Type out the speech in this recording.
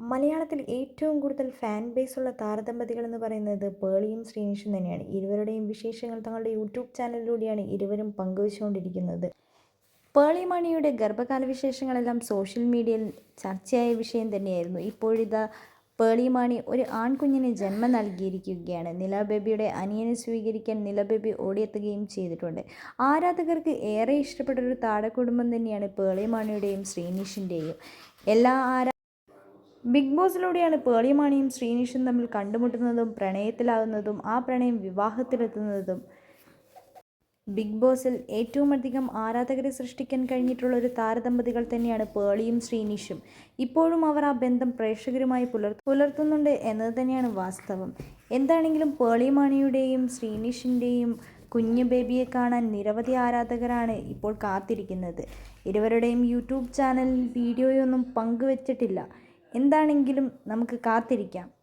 മലയാളത്തിൽ ഏറ്റവും കൂടുതൽ ഫാൻ ബേസുള്ള താരദമ്പതികൾ എന്ന് പറയുന്നത് പേളിയും ശ്രീനിഷും തന്നെയാണ്. ഇരുവരുടെയും വിശേഷങ്ങൾ തങ്ങളുടെ യൂട്യൂബ് ചാനലിലൂടെയാണ് ഇരുവരും പങ്കുവച്ചുകൊണ്ടിരിക്കുന്നത്. പേളി മണിയുടെ ഗർഭകാല വിശേഷങ്ങളെല്ലാം സോഷ്യൽ മീഡിയയിൽ ചർച്ചയായ വിഷയം തന്നെയായിരുന്നു. ഇപ്പോഴിതാ പേളി മാണി ഒരു ആൺകുഞ്ഞിന് ജന്മം നൽകിയിരിക്കുകയാണ്. നില ബേബിയുടെ അനിയനെ സ്വീകരിക്കാൻ നില ബേബി ഓടിയെത്തുകയും ചെയ്തിട്ടുണ്ട്. ആരാധകർക്ക് ഏറെ ഇഷ്ടപ്പെട്ട ഒരു താരകുടുംബം തന്നെയാണ് പേളി മാണിയുടെയും ശ്രീനിഷിന്റെയും എല്ലാ ആരാ ബിഗ് ബോസിലൂടെയാണ് പേളിയമാണിയും ശ്രീനിഷും തമ്മിൽ കണ്ടുമുട്ടുന്നതും പ്രണയത്തിലാകുന്നതും ആ പ്രണയം വിവാഹത്തിലെത്തുന്നതും. ബിഗ് ബോസിൽ ഏറ്റവും അധികം ആരാധകരെ സൃഷ്ടിക്കാൻ കഴിഞ്ഞിട്ടുള്ള ഒരു താരദമ്പതികൾ തന്നെയാണ് പേളിയും ശ്രീനിഷും. ഇപ്പോഴും അവർ ആ ബന്ധം പ്രേക്ഷകരുമായി പുലർ പുലർത്തുന്നുണ്ട് എന്നത് തന്നെയാണ് വാസ്തവം. എന്താണെങ്കിലും പേളിയമാണിയുടെയും ശ്രീനിഷിന്റെയും കുഞ്ഞു ബേബിയെ കാണാൻ നിരവധി ആരാധകരാണ് ഇപ്പോൾ കാത്തിരിക്കുന്നത്. ഇരുവരുടെയും യൂട്യൂബ് ചാനലിൽ വീഡിയോയൊന്നും പങ്കുവച്ചിട്ടില്ല. എന്താണെങ്കിലും നമുക്ക് കാത്തിരിക്കാം.